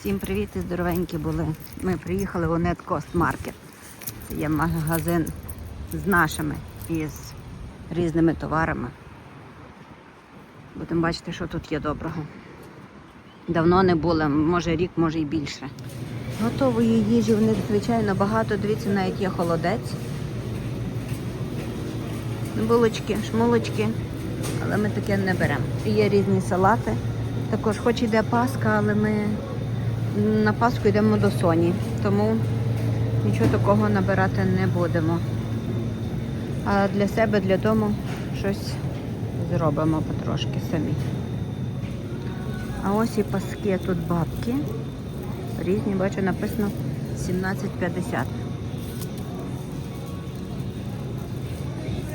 Всім привіт і здоровенькі були. Ми приїхали у Net Cost Market. Це є магазин з нашими і з різними товарами. Будемо бачити, що тут є доброго. Давно не було, може рік, може і більше. Готової їжі в них, звичайно, багато. Дивіться, навіть є холодець. Булочки, шмулочки, але ми таке не беремо. Є різні салати. Також хоч іде Пасха, але ми на Пасху йдемо до Соні, тому нічого такого набирати не будемо. А для себе, для дому щось зробимо потрошки самі. А ось і паски тут бабки. Різні, бачу, написано 17,50.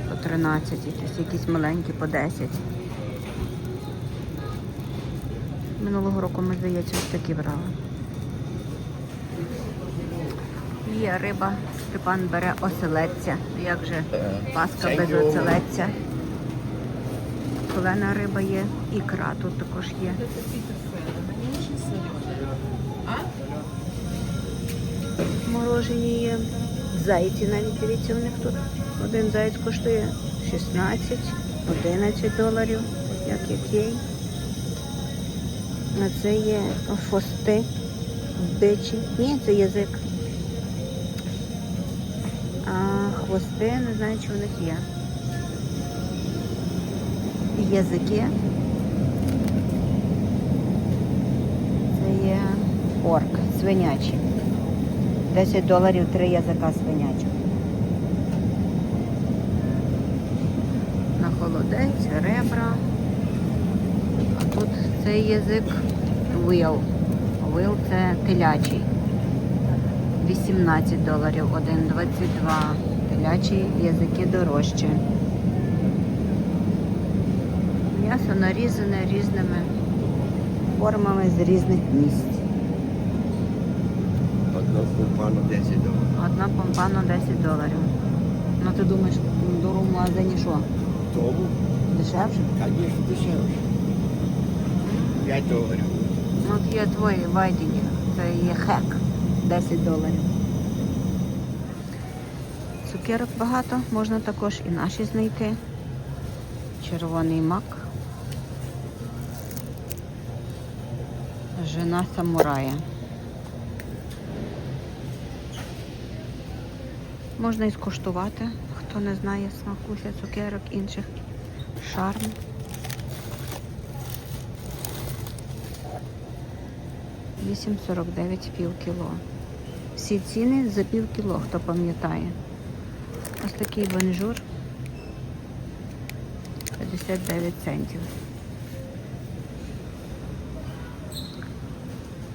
По 13, якісь, якісь маленькі по 10. Минулого року ми, здається, ось такі брали. Є риба, Степан бере оселедця. Як же паска без оселедця? Колена риба є, ікра тут також є. Морожені є. Зайці навіть дивіться у них тут. Один заяць коштує 16, 11 доларів, як який. А це є фости, бичі. Ні, це язик. Хвости, не знаю, чи в них є. Язики. Це є орк, свинячий. 10 доларів три язика свинячих. На холодець, ребра. А тут цей язик вил. Вил це телячий. 18 доларів, 1,22. Телячі язики дорожчі. М'ясо нарізане різними формами з різних місць. Одна купана 10 доларів. Одна помпана 10 доларів. Ну ти думаєш, в магазині що? Тому, Дешевше? звісно, дешевше. 5 доларів. Ну, от є твої вайдінг, це є хек 10 доларів. Цукерок багато, можна також і наші знайти. Червоний мак. Жена самурая. Можна і скуштувати, хто не знає смаку ще цукерок інших. Шарм. Вісім сорок дев'ять пів кіло. Всі ціни за пів кіло, хто пам'ятає. Ось такий бонжур 59 центів.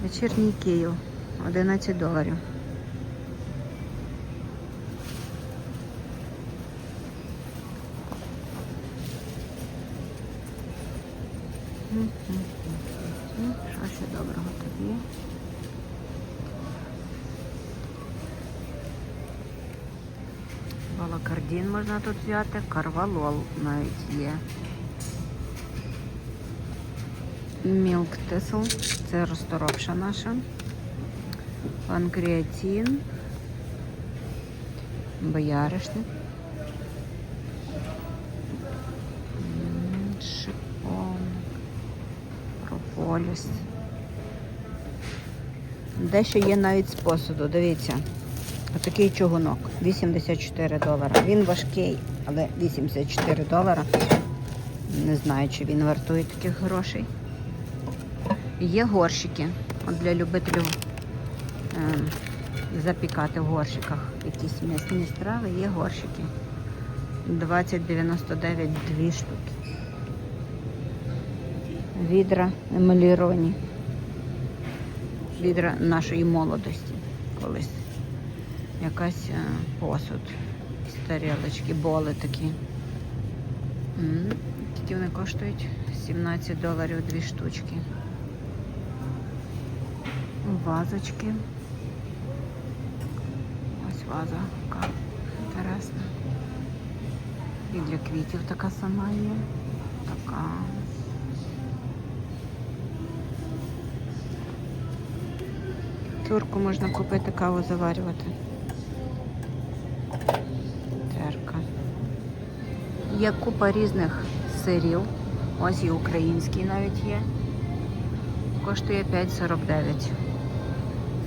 Вечірній Київ 11 доларів. М, Що ще доброго тут є? Волокардін можна тут взяти, карвалол навіть є. Мілк тисл, це розторопша наша. Панкреатин. Бояришник. М, Шиповник. Прополіс. Дещо є навіть з посуду, дивіться. Отакий чугунок. 84 долара. Він важкий, але 84 долара. Не знаю, чи він вартує таких грошей. Є горщики. От для любителів е, запікати в горщиках якісь м'ясні страви, є горщики. 20,99 дві штуки. Відра емаліровані. Відра нашої молодості колись. Якась е, посуд. Якісь тарілочки, боли такі. Тільки вони коштують 17 доларів дві штучки. Вазочки. Ось ваза така інтересна. І для квітів така сама є. Така. Турку можна купити каву заварювати. Є купа різних сирів. Ось і український навіть є. Коштує 5,49.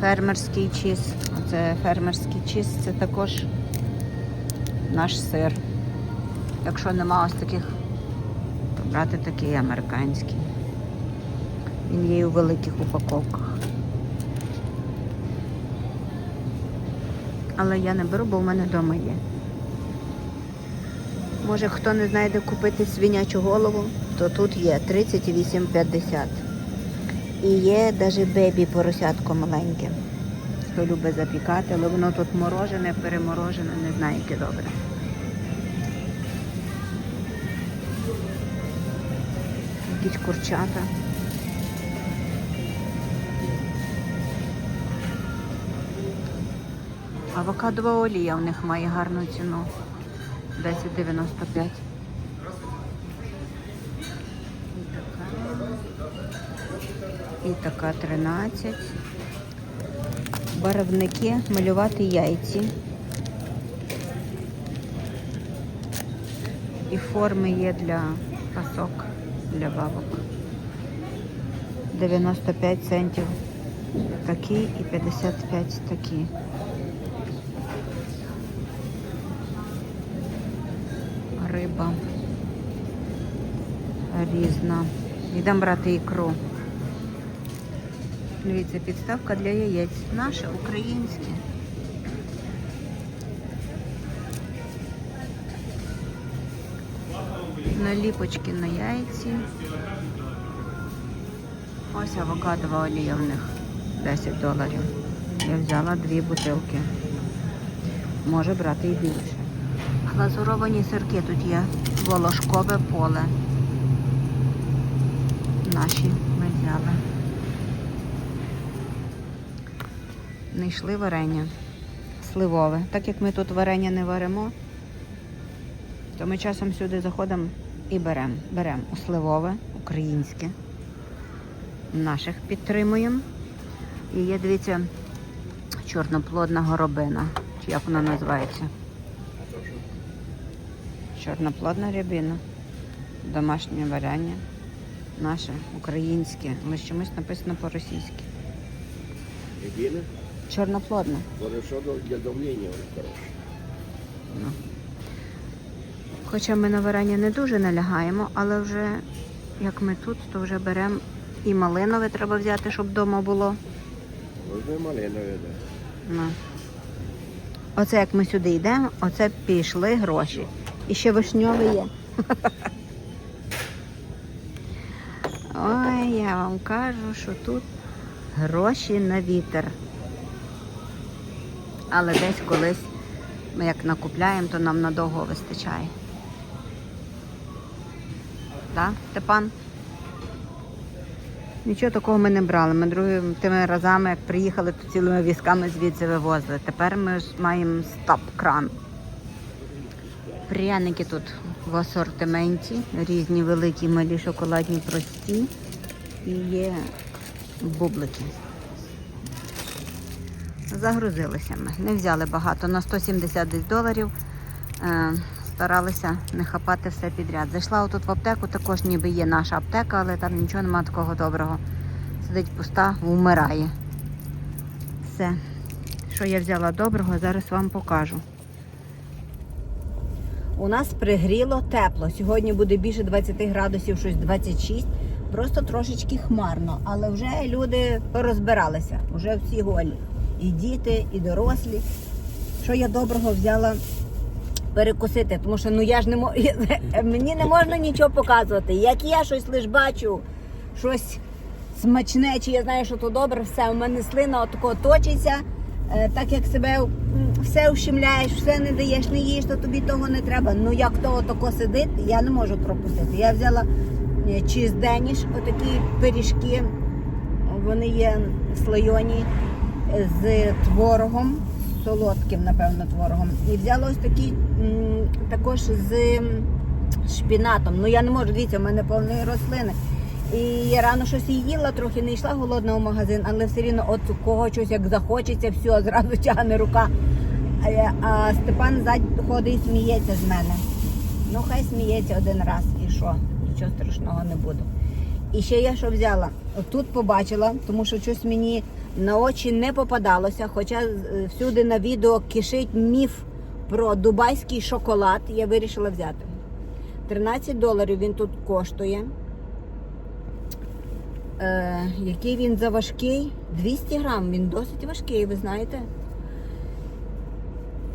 Фермерський чіз. Оце фермерський чіз, це також наш сир. Якщо нема ось таких, то брати такий американський. Він є у великих упаковках. Але я не беру, бо в мене вдома є. Може, хто не знайде купити свинячу голову, то тут є 38,50. І є навіть бебі поросятко маленьке. Хто любить запікати, але воно тут морожене, переморожене, не знаю, яке добре. Якісь курчата. Авокадова олія у них має гарну ціну. 10,95. І така. І така 13. Барвники малювати яйці. І форми є для пасок, для бабок. 95 центів такі і 55 такі. Риба різна. Йдемо брати ікру. Дивіться, підставка для яєць. Наше українське. Наліпочки на яйці. Ось авокадова олія в них 10 доларів. Я взяла дві бутилки. Може брати і більше. Глазуровані сирки тут є. Волошкове поле. Наші ми взяли. Не йшли варення. Сливове. Так як ми тут варення не варимо, то ми часом сюди заходимо і беремо. Беремо сливове, українське. Наших підтримуємо. І є, дивіться, чорноплодна горобина. Чи як вона називається? Чорноплодна рябина. Домашнє варення. Наше українське, але чомусь написано по-російськи. Єдине, Чорноплодна. хорошо для давлення хороше. Ну. Хоча ми на варення не дуже налягаємо, але вже як ми тут, то вже беремо і малинове треба взяти, щоб вдома було. Можна малинове, да. Ну. Оце як ми сюди йдемо, оце пішли гроші. І ще вишньове є. Ой, я вам кажу, що тут гроші на вітер. Але десь колись ми як накупляємо, то нам надовго вистачає. Так, Степан? Нічого такого ми не брали. Ми другими тими разами, як приїхали, то цілими візками звідси вивозили. Тепер ми ж маємо стоп-кран. Пряники тут в асортименті, різні великі, малі, шоколадні, прості. І є бублики. Загрузилися ми. Не взяли багато, на 170 десь доларів. Е, старалися не хапати все підряд. Зайшла отут в аптеку, також ніби є наша аптека, але там нічого немає такого доброго. Сидить пуста, вмирає. Все. Що я взяла доброго, зараз вам покажу. У нас пригріло тепло. Сьогодні буде більше 20 градусів, щось 26. Просто трошечки хмарно, але вже люди порозбиралися, вже всі голі. І діти, і дорослі. Що я доброго взяла перекусити, тому що ну я ж не мо... мені не можна нічого показувати. Як я щось лиш бачу, щось смачне, чи я знаю, що то добре, все, у мене слина отако точиться. Е, Так як себе все ущемляєш, все не даєш, не їш, то тобі того не треба. Ну як то отако сидить, я не можу пропустити. Я взяла е, чіз деніш, отакі пиріжки, вони є слойоні е, з творогом, солодким, напевно, творогом. І взяла ось такі також з шпінатом. Ну я не можу, дивіться, у мене повні рослини. І я рано щось їла, трохи не йшла голодна в магазин, але все рівно от кого щось як захочеться, все, зразу тягне рука. А, Степан ззаді ходить і сміється з мене. Ну, хай сміється один раз і що, нічого страшного не буде. І ще я що взяла? Тут побачила, тому що щось мені на очі не попадалося, хоча е, всюди на відео кишить міф про дубайський шоколад, я вирішила взяти. 13 доларів він тут коштує. Е, який він заважкий? 200 грам, він досить важкий, ви знаєте.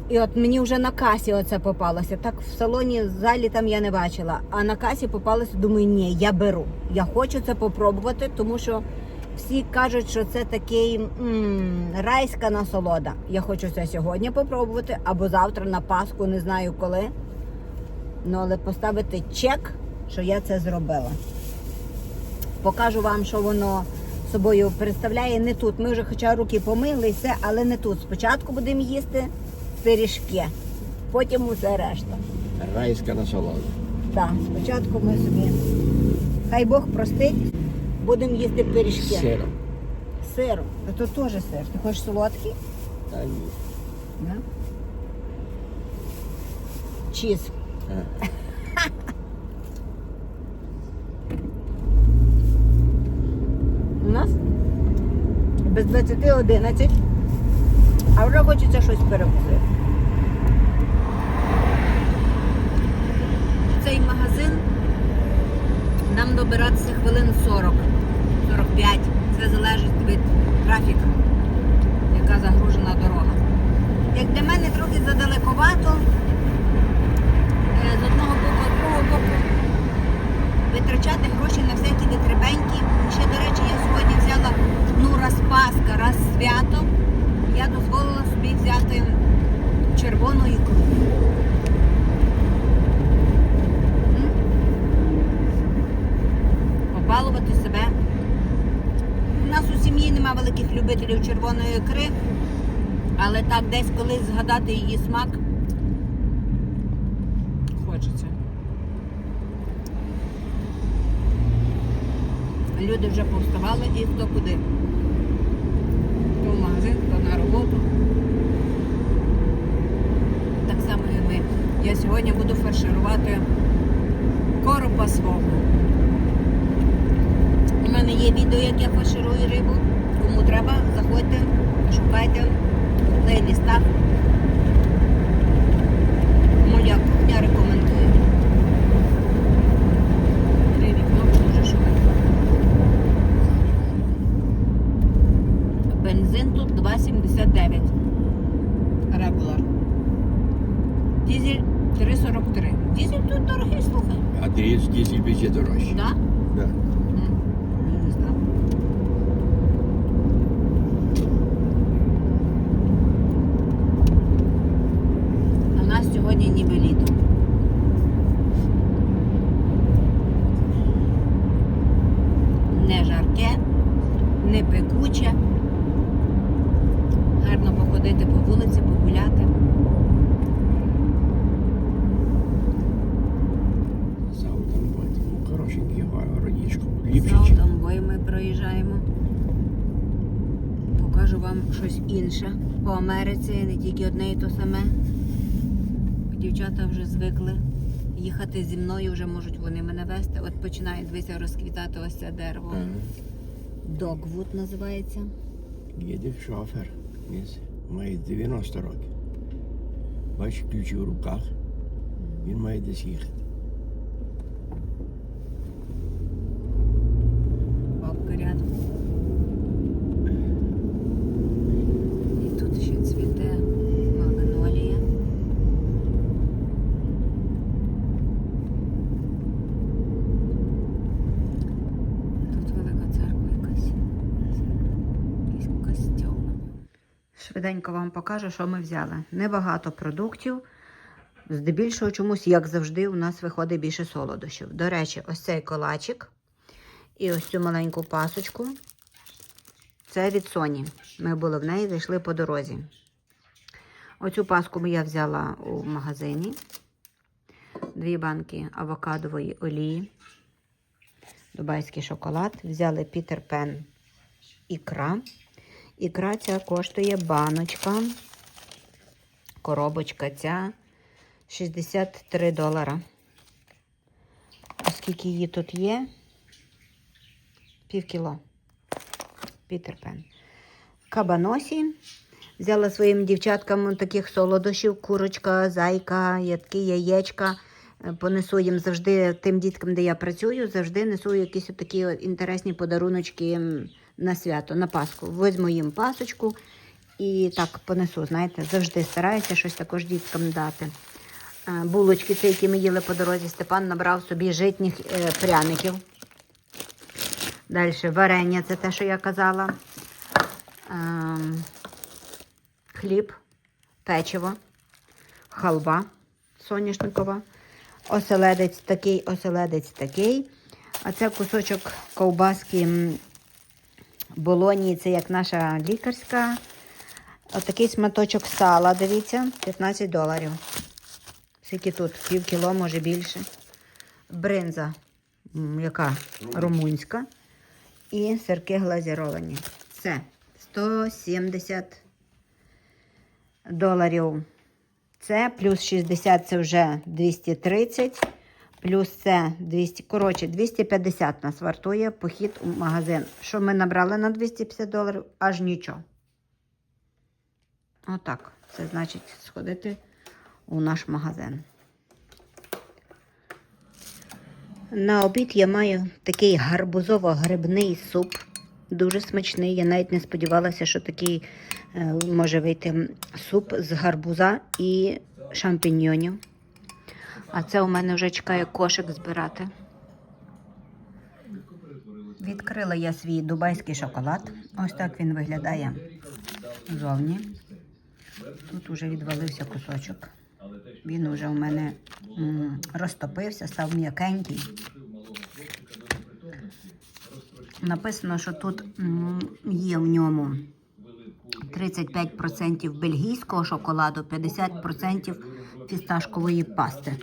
І от мені вже на касі оце попалося. Так в салоні в залі там я не бачила. А на касі попалося, думаю, ні, я беру. Я хочу це попробувати, тому що всі кажуть, що це такий м, райська насолода. Я хочу це сьогодні попробувати або завтра на Пасху, не знаю коли. Ну, але поставити чек, що я це зробила. Покажу вам, що воно собою представляє не тут. Ми вже хоча руки помили все, але не тут. Спочатку будемо їсти пиріжки, потім усе решта. Райська насолода. Так, спочатку ми собі. Хай Бог простить, будемо їсти пиріжки. Сиром. Сиром. А то теж сир. Ти хочеш солодкий? Та ні. Да? Чіз. А. У нас без 20.11, а вже хочеться щось перекусити. Цей магазин нам добиратися хвилин 40, 45. Це залежить від трафіку, яка загружена дорога. Як для мене трохи задалековато, е, з одного боку, з другого боку витрачати гроші на всякі витребеньки. Ще, до речі, я сьогодні взяла ну раз Пасха, раз свято. Я дозволила собі взяти червону ікру. М? Побалувати себе. У нас у сім'ї нема великих любителів червоної ікри, але так десь колись згадати її смак хочеться. Люди вже повставали і хто куди. Хто в магазин, хто на роботу. Так само і ми. Я сьогодні буду фарширувати коропа свого. У мене є відео, як я фарширую рибу. Кому треба, заходьте, шукайте в плейлістах. Моя кухня рекомендую. Три вікно дуже швидко. Бензин тут 2,79. Регуляр. Дізель 3,43. Дізель тут дорогий, слухай. А дизель, дизель везде дорожче. Да? Да. М, Не знаю. А У нас сьогодні ніби літо. Не жарке, не пекуче. Гарно походити по вулиці, погуляти. Заутом ну, хорошенький городішко. Ліпше, За ніж Домбой ми проїжджаємо. Покажу вам щось інше. По Америці не тільки одне і то саме. Дівчата вже звикли їхати зі мною, вже можуть вони мене вести. От починає дивися розквітати ось це дерево. Догвуд називається. Їде шофер. Має 90 років. Бачиш, ключі в руках. Він має десь їхати. Швиденько вам покажу, що ми взяли. Небагато продуктів. Здебільшого чомусь, як завжди, у нас виходить більше солодощів. До речі, ось цей колачик і ось цю маленьку пасочку. Це від Соні. Ми були в неї, зайшли по дорозі. Оцю паску я взяла у магазині. Дві банки авокадової олії. Дубайський шоколад. Взяли Пітер Пен ікра. Ікра ця коштує баночка. Коробочка ця 63 долара. Оскільки її тут є? Пів кіло. Пітер Пен. Кабаносі. Взяла своїм дівчаткам таких солодощів, курочка, зайка, ядки, яєчка. Е, Понесу їм завжди тим діткам, де я працюю, завжди несу якісь такі інтересні подаруночки на свято, на Пасху. Візьму їм пасочку і так понесу, знаєте, завжди стараюся щось також діткам дати. Е, Булочки, це, які ми їли по дорозі, Степан набрав собі житніх е, пряників. Далі варення, це те, що я казала. Ем, хліб, печиво, халва соняшникова, оселедець такий, оселедець такий. А це кусочок ковбаски болонії, це як наша лікарська. Отакий сматочок сала, дивіться, 15 доларів. Скільки тут? Пів кіло, може більше. Бринза, яка румунська. І сирки глазіровані. Це 170 доларів. Це плюс 60 це вже 230. Плюс це 200, коротше, 250 нас вартує похід у магазин. Що ми набрали на 250 доларів? Аж нічого. Отак. Це значить сходити у наш магазин. На обід я маю такий гарбузово-грибний суп. Дуже смачний. Я навіть не сподівалася, що такий е, може вийти суп з гарбуза і шампіньйонів. А це у мене вже чекає кошик збирати. Відкрила я свій дубайський шоколад. Ось так він виглядає зовні. Тут уже відвалився кусочок. Він уже у мене розтопився, став м'якенький. Написано, що тут є в ньому 35% бельгійського шоколаду, 50% фісташкової пасти.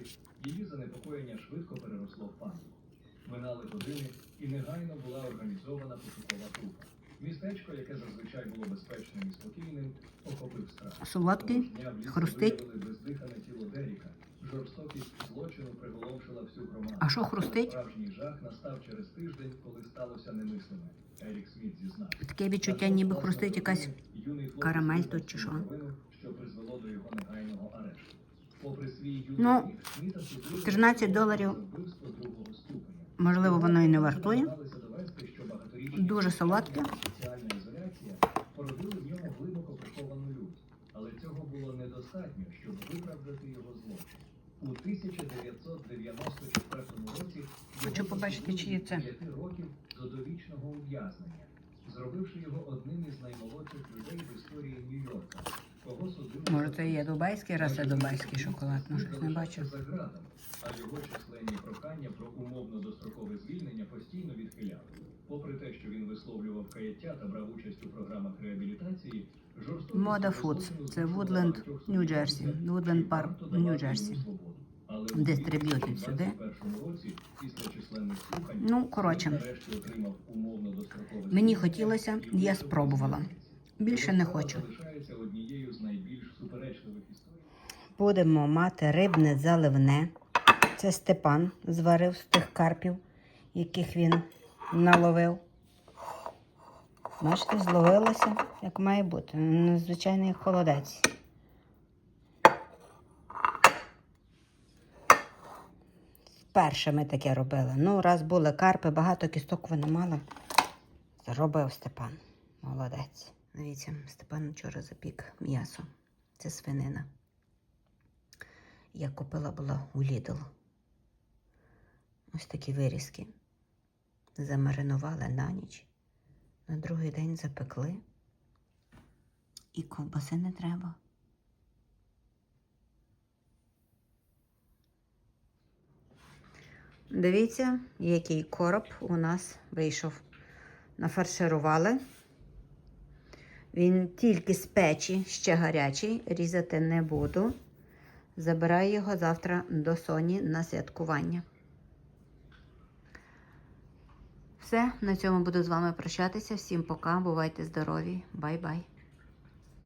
Містечко, яке зазвичай було безпечним і спокійним, охопив страх. Солодкий, хрустить. бездихане тіло Деріка. Жорстокість злочину приголомшила всю громаду. А що хрустить? Справжній жах настав через тиждень, коли сталося немислиме. Ерік Сміт зізнав. Таке відчуття, ніби хрустить якась карамель тут чи що. що призвело до його негайного арешту. Попри свій Ну, вік, Сміта судили 13 доларів. Можливо, воно і не вартує. Дуже солодке. Було недостатньо, щоб виправдати його злочин. У 1994 році Хочу побачити, чиє це. років до довічного ув'язнення, зробивши його одним із наймолодших людей в історії Нью-Йорка. Кого судили Може, це є дубайський, раз це дубайський шоколад, ну щось не бачу. за ґратами, а його численні прохання про умовно дострокове звільнення постійно відхиляли. Попри те, що він висловлював каяття та брав участь у програмах реабілітації, Мода злочину Це Вудленд, Нью-Джерсі. Вудленд Парк, Нью-Джерсі. Дистриб'ютив сюди. 2021 році, після численних слухань, Ну, коротше. Мені хотілося, я спробувала. Більше не хочу. Будемо мати рибне заливне. Це Степан зварив з тих карпів, яких він наловив. Бачите, зловилося, як має бути. Надзвичайний холодець. Перше ми таке робили. Ну, раз були карпи, багато кісток вони мали. Зробив Степан. Молодець. Дивіться, Степан вчора запік м'ясо. Це свинина. Я купила була у Lidl. Ось такі вирізки. Замаринували на ніч. На другий день запекли. І ковбаси не треба. Дивіться, який короб у нас вийшов. Нафарширували. Він тільки з печі, ще гарячий, різати не буду. Забираю його завтра до Соні на святкування. Все, на цьому буду з вами прощатися. Всім пока, бувайте здорові, бай-бай.